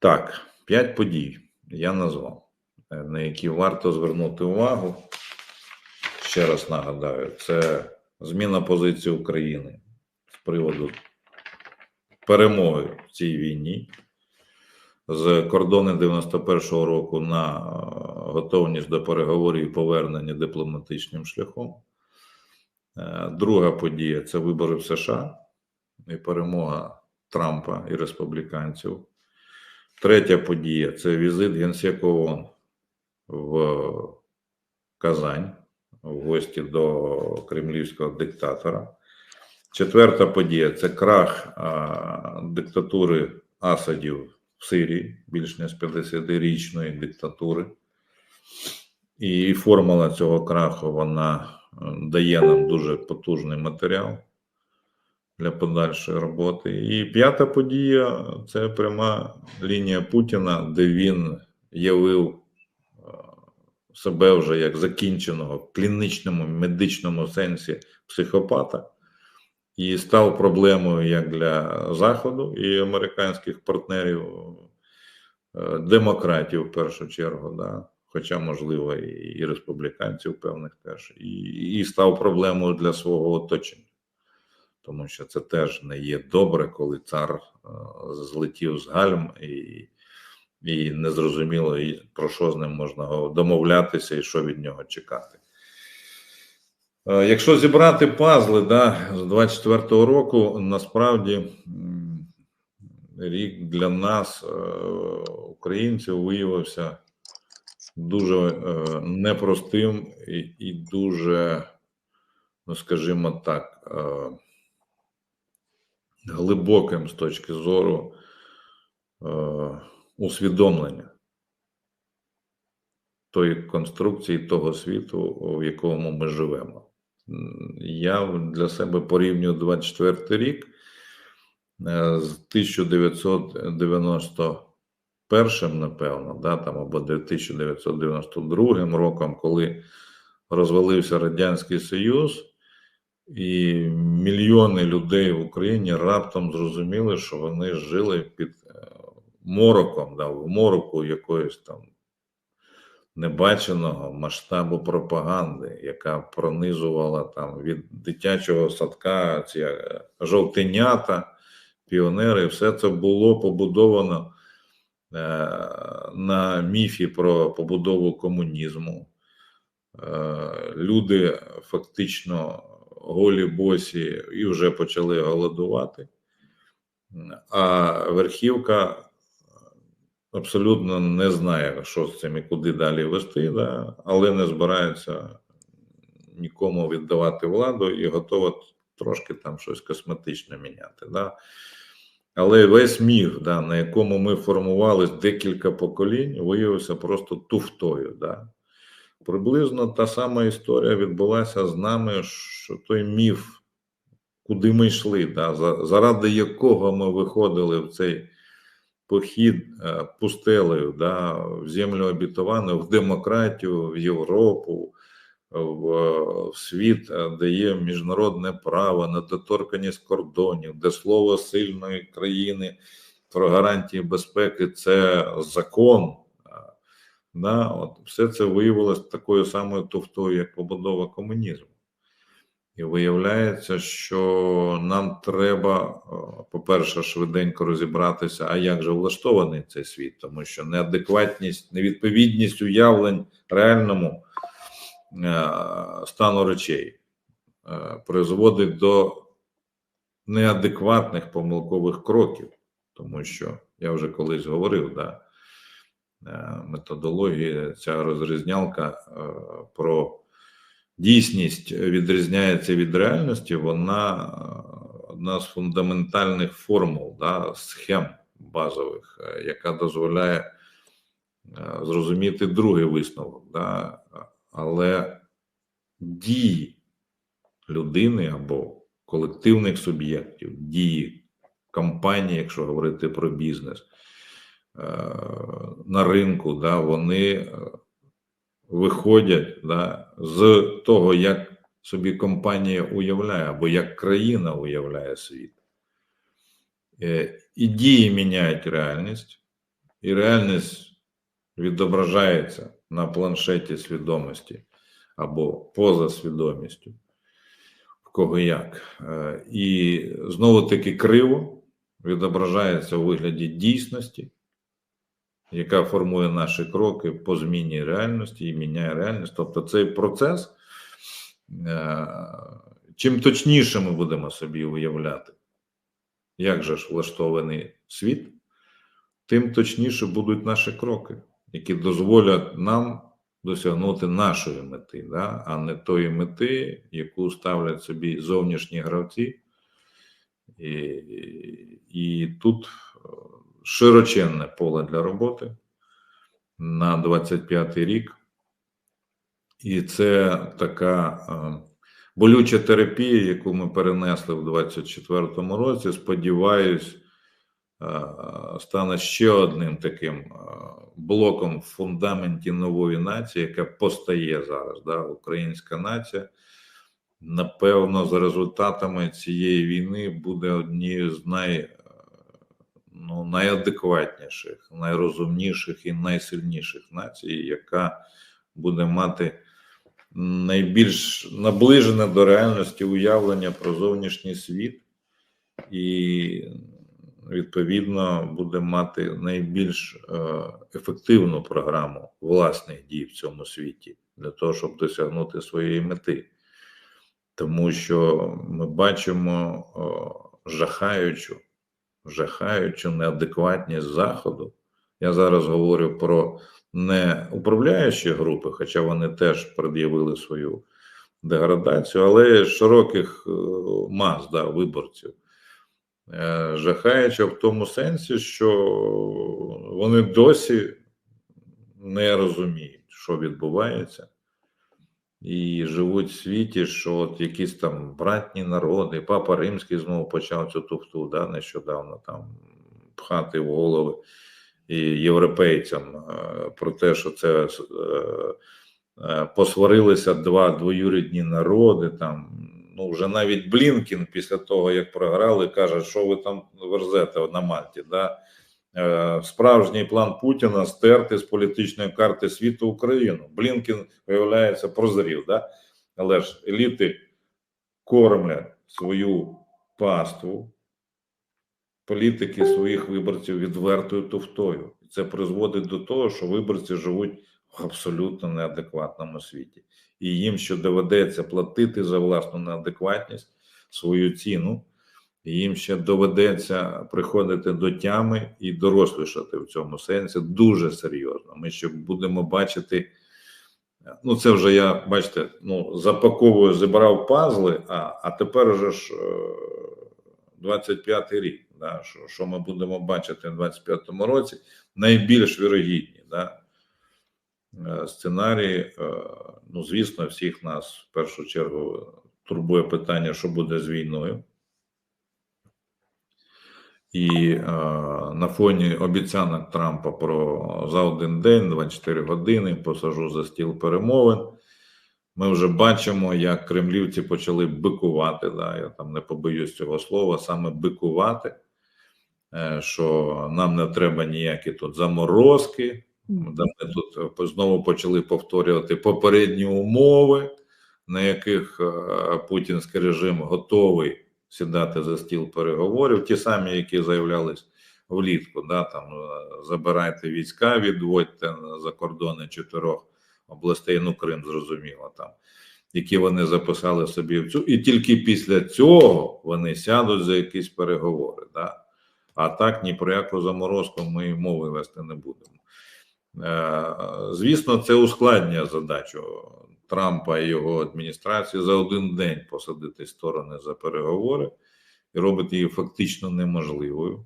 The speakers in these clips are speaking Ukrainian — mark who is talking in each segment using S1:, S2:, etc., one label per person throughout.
S1: Так, п'ять подій я назвав, е, на які варто звернути увагу. Ще раз нагадаю, це зміна позиції України з приводу перемоги в цій війні. З кордону 91-го року на е, готовність до переговорів і повернення дипломатичним шляхом. Е, Друга подія це вибори в США і перемога Трампа і республіканців. Третя подія це візит Генсека ООН в Казань в гості до кремлівського диктатора. Четверта подія це крах а, диктатури Асадів в Сирії, більш ніж 50-річної диктатури. І формула цього краху вона е, дає нам дуже потужний матеріал для подальшої роботи. І п'ята подія це пряма лінія Путіна, де він явив е, себе вже як закінченого в клінічному медичному сенсі психопата і став проблемою як для Заходу і американських партнерів, е, демократів в першу чергу, да. Хоча, можливо, і, республіканців певних теж, і, і став проблемою для свого оточення тому що це теж не є добре, коли цар е, злетів з гальм і і незрозуміло, про що з ним можна домовлятися і що від нього чекати. Е, якщо зібрати пазли да, з 24-го року, насправді рік для нас, е, українців, виявився дуже непростим і, і дуже, ну скажімо так, глибоким з точки зору е, усвідомлення тої конструкції, того світу, в якому ми живемо. Я для себе порівнюю 24 рік е, з 1991, напевно, да, там, або 1992 роком, коли розвалився Радянський Союз. І мільйони людей в Україні раптом зрозуміли, що вони жили під е, мороком, да, в мороку якоїсь там небаченого масштабу пропаганди, яка пронизувала там від дитячого садка ці е, жовтенята, піонери, все це було побудовано е, на міфі про побудову комунізму. Люди фактично голі босі і вже почали голодувати, а верхівка абсолютно не знає, що з цим і куди далі вести, да? але не збирається нікому віддавати владу і готова трошки там щось косметичне міняти. Да? Але весь міф, да, на якому ми формувалися декілька поколінь, виявився просто туфтою. Да? Приблизно та сама історія відбулася з нами, що той міф, куди ми йшли, да, заради якого ми виходили в цей похід е, пустелею да, в землю обітовану, в демократію, в Європу, в, в світ, е, де є міжнародне право, недоторканість кордонів, де слово сильної країни про гарантії безпеки це закон. Да, от Все це виявилось такою самою туфтою, як побудова комунізму. І виявляється, що нам треба, по-перше, швиденько розібратися, а як же влаштований цей світ, тому що неадекватність, невідповідність уявлень реальному е, стану речей е, призводить до неадекватних помилкових кроків, тому що я вже колись говорив, да. Е, методології, ця розрізнялка е, про дійсність відрізняється від реальності, вона е, одна з фундаментальних формул, да, схем базових, яка дозволяє зрозуміти другий висновок. Да, Але дії людини або колективних суб'єктів, дії компанії, якщо говорити про бізнес. Е, на ринку, да, вони е, виходять да, з того, як собі компанія уявляє, або як країна уявляє світ. Е, і дії міняють реальність, і реальність відображається на планшеті свідомості або поза свідомістю, в кого як. І знову таки криво відображається у вигляді дійсності, яка формує наші кроки по зміні реальності і міняє реальність. Тобто цей процес, е, чим точніше ми будемо собі уявляти, як же ж влаштований світ, тим точніше будуть наші кроки, які дозволять нам досягнути нашої мети, да? а не тої мети, яку ставлять собі зовнішні гравці. І, і тут е, широченне поле для роботи на 25-й рік. І це така е, болюча терапія, яку ми перенесли в 24-му році. Сподіваюсь, е, стане ще одним таким е, блоком в фундаменті нової нації, яка постає зараз. Да, Українська нація. Напевно, за результатами цієї війни буде однією з най, ну, найадекватніших, найрозумніших і найсильніших націй, яка буде мати найбільш наближене до реальності уявлення про зовнішній світ, і, відповідно, буде мати найбільш е, ефективну програму власних дій в цьому світі для того, щоб досягнути своєї мети. Тому що ми бачимо жахаючу, жахаючу неадекватність заходу. Я зараз говорю про не управляючі групи, хоча вони теж пред'явили свою деградацію, але широких е, мас да, виборців. Е, жахаюча в тому сенсі, що вони досі не розуміють, що відбувається і живуть в світі, що от якісь там братні народи, папа Римський знову почав цю туфту да, нещодавно там пхати в голови і європейцям е, про те, що це е, е, посварилися два двоюрідні народи. Там ну вже навіть Блінкін після того як програли, каже, що ви там верзете на Мальті. да, справжній план Путіна стерти з політичної карти світу Україну. Блінкін, виявляється, прозрів, да? але ж еліти кормлять свою паству, політики своїх виборців відвертою туфтою. Це призводить до того, що виборці живуть в абсолютно неадекватному світі, і їм що доведеться платити за власну неадекватність свою ціну їм ще доведеться приходити до тями і дорослішати в цьому сенсі дуже серйозно. Ми ще будемо бачити. Ну, це вже я бачите, ну запаковую, зібрав пазли, а а тепер вже ж 25-й рік. Да, Що що ми будемо бачити в 25-му році? Найбільш вірогідні да, е, сценарії. Е, ну, звісно, всіх нас в першу чергу турбує питання, що буде з війною. І е, на фоні обіцянок Трампа про за один день, 24 години посажу за стіл перемовин. Ми вже бачимо, як кремлівці почали бикувати. Да, Я там не побоюсь цього слова, саме бикувати, е, що нам не треба ніякі тут заморозки. Да, ми тут е, знову почали повторювати попередні умови, на яких е, путінський режим готовий сідати за стіл переговорів, ті самі, які заявлялись влітку, да, там е, забирайте війська, відводьте за кордони чотирьох областей, ну Крим, зрозуміло, там, які вони записали собі в цю, і тільки після цього вони сядуть за якісь переговори. Да? А так ні про яку заморозку ми мови вести не будемо. Е, звісно, це ускладнює задачу Трампа і його адміністрації за один день посадити сторони за переговори і робити її фактично неможливою.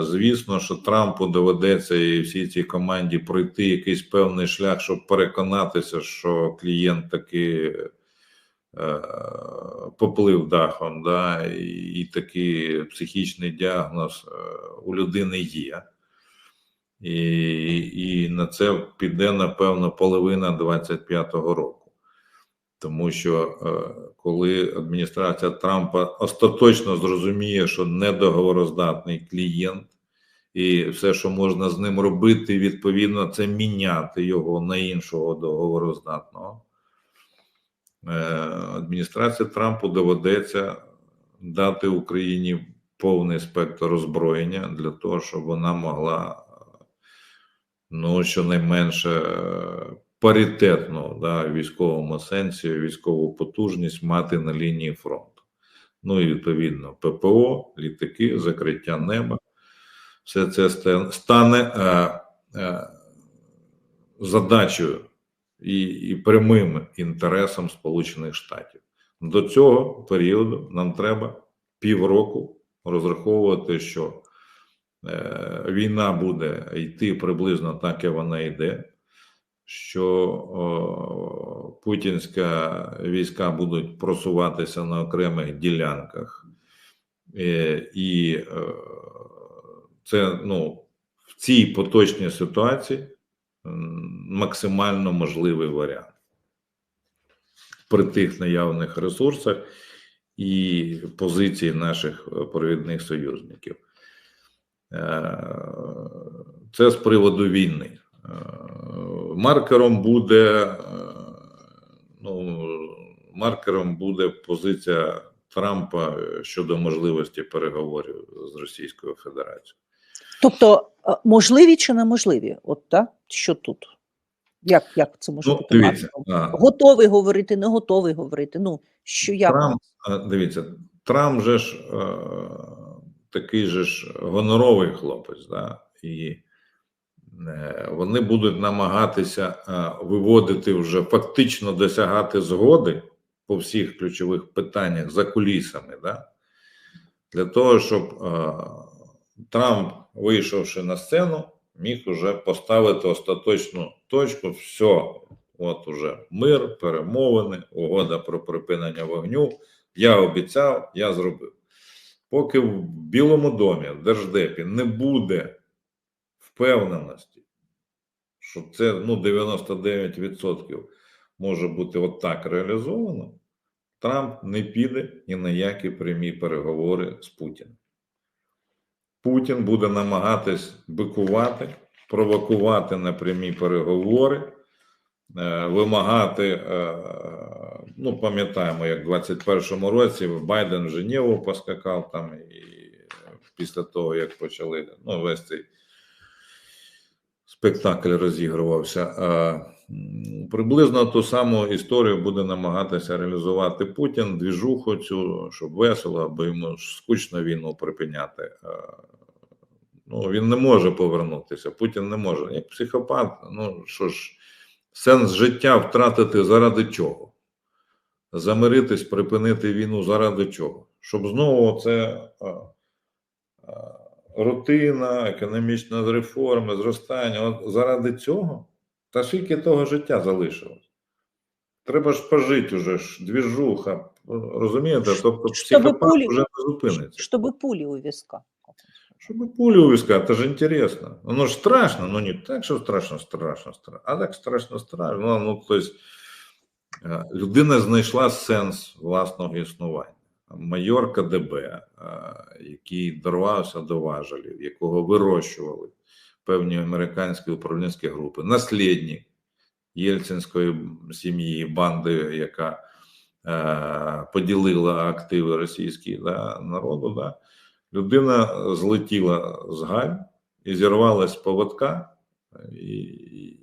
S1: Звісно, що Трампу доведеться і всій цій команді пройти якийсь певний шлях, щоб переконатися, що клієнт таки е, поплив дахом, да, і такий психічний діагноз е, у людини є і і на це піде напевно половина 25-го року, тому що е, коли адміністрація Трампа остаточно зрозуміє, що недоговороздатний клієнт, і все, що можна з ним робити, відповідно, це міняти його на іншого договороздатного. Е, Адміністрації Трампу доведеться дати Україні повний спектр озброєння для того, щоб вона могла, ну, щонайменше е, паритетну да, в військовому сенсі, військову потужність мати на лінії фронту. Ну і відповідно ППО, літаки, закриття неба. Все це ста- стане е, е, задачею і, і прямим інтересом Сполучених Штатів. До цього періоду нам треба півроку розраховувати, що війна буде йти приблизно так, як вона йде, що путінська війська будуть просуватися на окремих ділянках, е, і е, це ну, в цій поточній ситуації максимально можливий варіант при тих наявних ресурсах і позиції наших е, провідних союзників. Е, Це з приводу війни. Е, Маркером буде е, ну, маркером буде позиція Трампа щодо можливості переговорів з Російською Федерацією.
S2: Тобто, можливі чи неможливі? От так? Що тут? Як, як це може
S1: Ну,
S2: бути?
S1: дивіться,
S2: Готовий говорити, не готовий говорити. Ну, що як?
S1: Трамп, дивіться, Трамп же ж е, такий же ж гоноровий хлопець, да? і е, вони будуть намагатися е, виводити вже фактично досягати згоди по всіх ключових питаннях за кулісами, да? для того, щоб е, Трамп, вийшовши на сцену, міг уже поставити остаточну точку. Все, от уже мир, перемовини, угода про припинення вогню. Я обіцяв, я зробив. Поки в Білому домі, в Держдепі не буде впевненості, що це ну, 99% може бути отак реалізовано, Трамп не піде ні на які прямі переговори з Путіним. Путін буде намагатись бикувати, провокувати на прямі переговори, е, вимагати. Е, Ну, пам'ятаємо, як в 21-му році Байден в Женеву поскакав там, і після того, як почали ну, весь цей спектакль розігрувався. Е, Приблизно ту саму історію буде намагатися реалізувати Путін, двіжуху цю, щоб весело, аби йому скучно війну припиняти. Е, Ну, він не може повернутися. Путін не може. Як психопат, ну що ж, сенс життя втратити заради чого? Замиритись, припинити війну заради чого? Щоб знову це рутина, економічна реформа, зростання. От заради цього? Та скільки того життя залишилось? Треба ж пожити уже ж, двіжуха. Розумієте? Тобто
S2: Щоб
S1: психопат
S2: пулі-
S1: вже не зупиниться.
S2: Щоб пулі у візка.
S1: Чтобы пулю у виска, это же интересно. Оно же страшно, но не так, що страшно, страшно, страшно, а так страшно, страшно. Ну, ну то есть, людина знайшла сенс власного існування. Майор КДБ, е, який дорвався до важелів, якого вирощували певні американські управлінські групи, наслідник єльцинської сім'ї, банди, яка е, поділила активи російські да, народу. Да, людина злетіла з гальм і зірвалась з поводка і, і,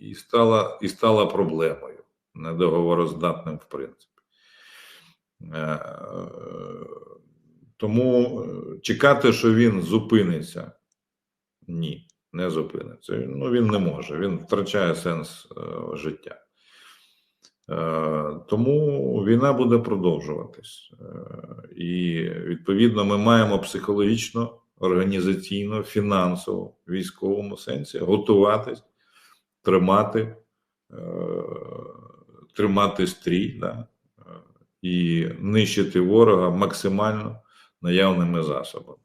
S1: і, стала, і стала проблемою, недоговороздатним, в принципі. Е, Тому е, чекати, що він зупиниться, ні, не зупиниться. Ну, він не може, він втрачає сенс е, життя. Тому війна буде продовжуватись, і відповідно ми маємо психологічно, організаційно, фінансово, військовому сенсі готуватись, тримати, тримати стрій, да, е, і нищити ворога максимально наявними засобами.